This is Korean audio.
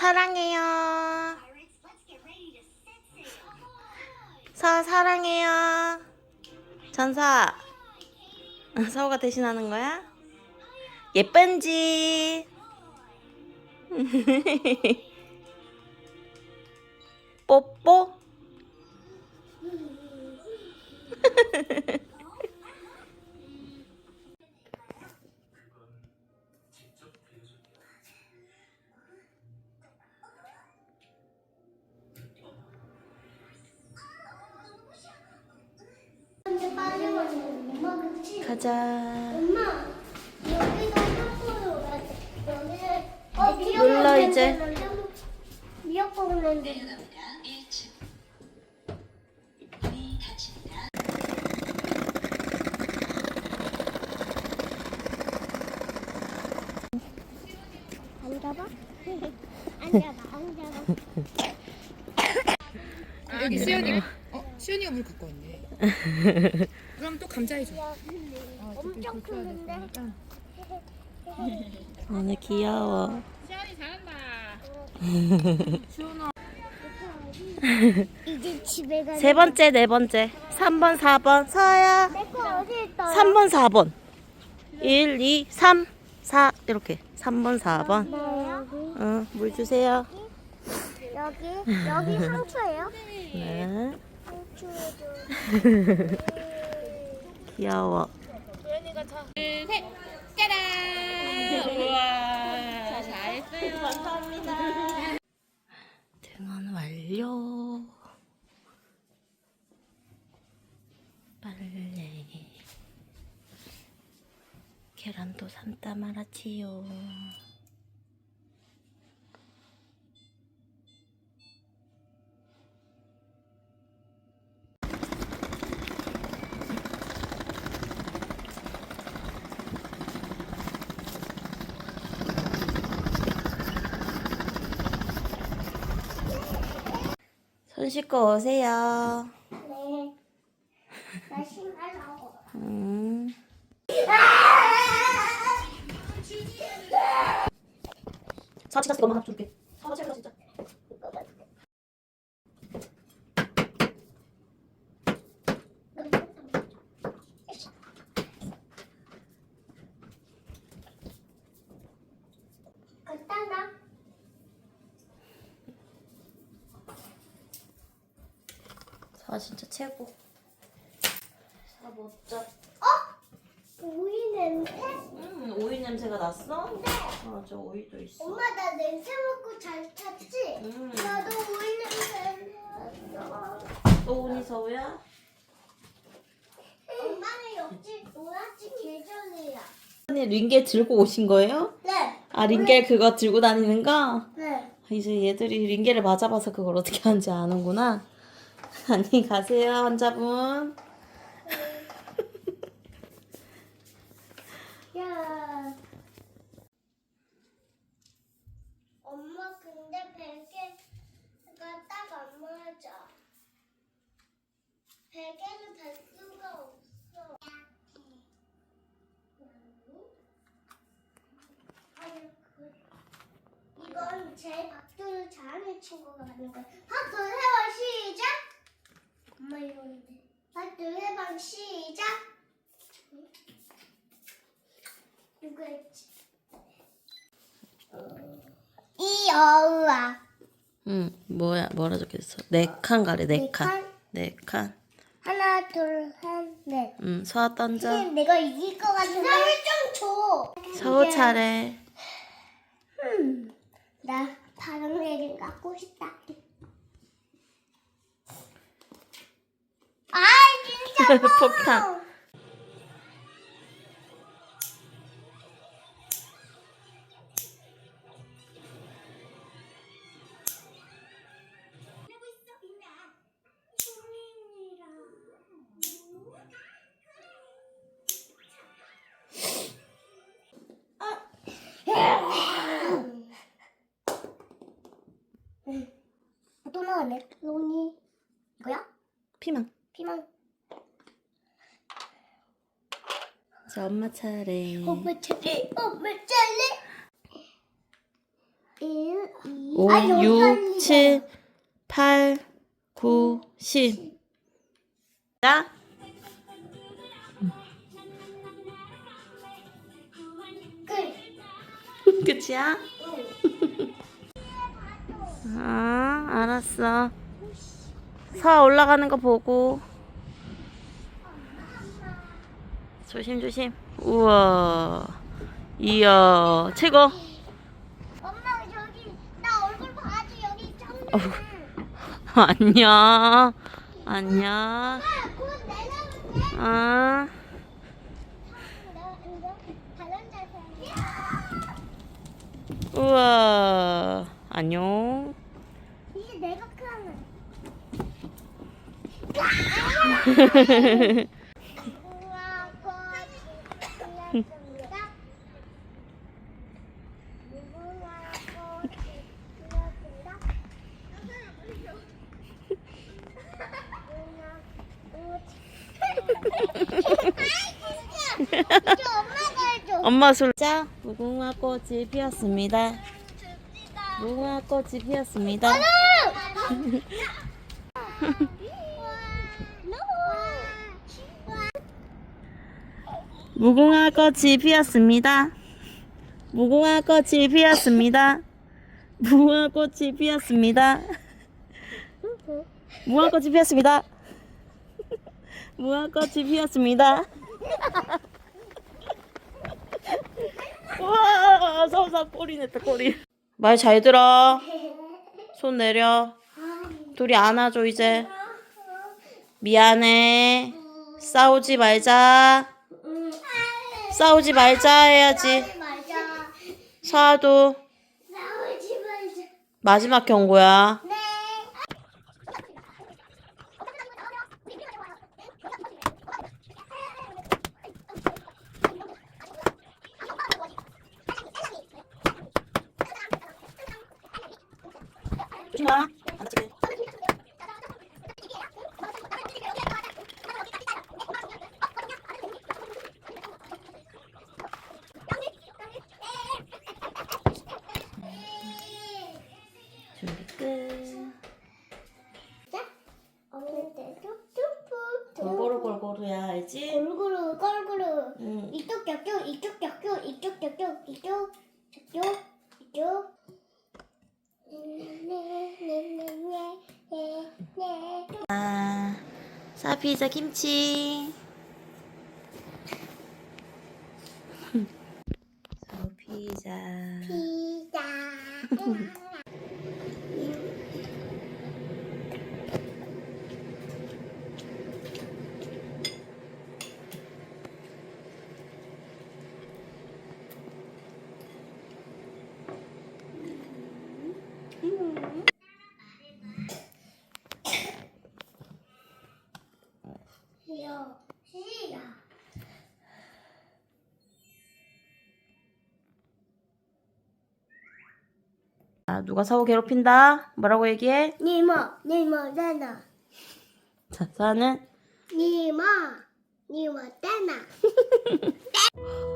사랑해요. 서 사랑해요. 전사. 서우가 대신하는 거야? 예쁜지. 뽀뽀. 가자. 엄마 가야 돼. 여기는 어 미역 눌러, 이제. 데는 미역 먹는 데 앉아봐. 앉아봐. 앉아봐. 여기 수연이가 어 수연이가 물 갖고 왔네. 그럼 또 감자 해 줘. 엄청 크는데. 오늘 귀여워. 수연이 잘한다. 이제 집에 가. 세 번째, 네 번째. 3번, 4번. 서야. 내거 어디 있어요? 3번, 4번. 1, 2, 3, 4. 이렇게. 3번, 4번. 네, 여기. 어, 물 주세요. 여기 여기 상추예요? 네. 상추도 귀여워. 둘, 셋, 짜란. 우와, 잘했어요. 등원 완료. 빨래. 계란도 삶다 말았지요. 손 씻고 오세요. 네. 나 신발하고. 음. 사 진짜 너무 하나 줄게. 사과 최고다 진짜. 사 진짜 최고. 사 멋져. 오이 냄새? 음, 오이 냄새가 났어? 맞아, 오이도 있어. 엄마 나 냄새 맡고 잘 찾지? 음. 나도 오이 냄새 맡았어. 또 오니 서우야? 엄마는 역시 노랗지 계절이야. 언니 링겔 들고 오신 거예요? 네. 아 링겔 그거 들고 다니는 거? 네. 이제 얘들이 링겔을 맞아봐서 그걸 어떻게 하는지 아는구나. 안녕히 가세요, 환자분. 야. 엄마 근데 베개가 딱 안 맞아. 베개는 달 수가 없어. 아니, 그- 이건 제 박두를 잘하는 친구가 하는 거야. 박두. 엄마 이러는데. 박두 해봐 시작. 누가 했지? 이 여우아 응, 뭐야, 뭐라 적혀있어? 네 칸 가래, 네네 칸. 칸? 네 칸. 하나 둘 셋 넷 응, 서아 던져. 내가 이길 것 같은데 좀 줘. 서우 차례. 음, 나 파랑 애를 갖고 싶다. 아 진짜 폭탄. 또 나왔네. 로니 뭐야? 피망. 피망. 자, 엄마 차례. 엄마 차례. 엄마 차례. 1, 2, 5, 아, 여기가 6, 일이잖아. 7, 8, 9, 10. 자. 끝. 끝이야? 아, 알았어. 서 올라가는 거 보고. 조심 조심. 우와. 이야, 최고. 엄마 저기 나 얼굴 봐야지 여기. 어후. 안녕. 안녕. 아. 우와. 안녕. 이게 내가 크는. 우와, 꽃이 피었습니다. 무궁화 꽃이 피었습니다. 이제 엄마 술. 자, 무궁화 꽃이 피었습니다. 무궁화 꽃이 피었습니다. 무궁화 꽃이 피었습니다. 무궁화 꽃이 피었습니다. 무궁화 꽃이 피었습니다. 무궁화 꽃이 피었습니다. 무궁화 꽃이 피었습니다. 와, 서서 꼬리 냈다 꼬리. 말 잘 들어. 손 내려. 둘이 안아줘 이제. 미안해. 싸우지 말자. 싸우지 말자 해야지. 말자. 마지막 경고야. 네. 조심 마. 안 다치게. 준비 끝. 어머니들 뚝뚝뚝. 골고루 골고루야 알지? 골고루 골고루. 응. 이쪽 저쪽 이쪽 저쪽 이쪽 저쪽 이쪽 저쪽 이쪽. 네네네네네네. 아, 사피자 김치. 소피자. 피자. 아, 누가 사고 괴롭힌다? 뭐라고 얘기해? 니모 니모 따나. 자, 사는 니모 니모 따나.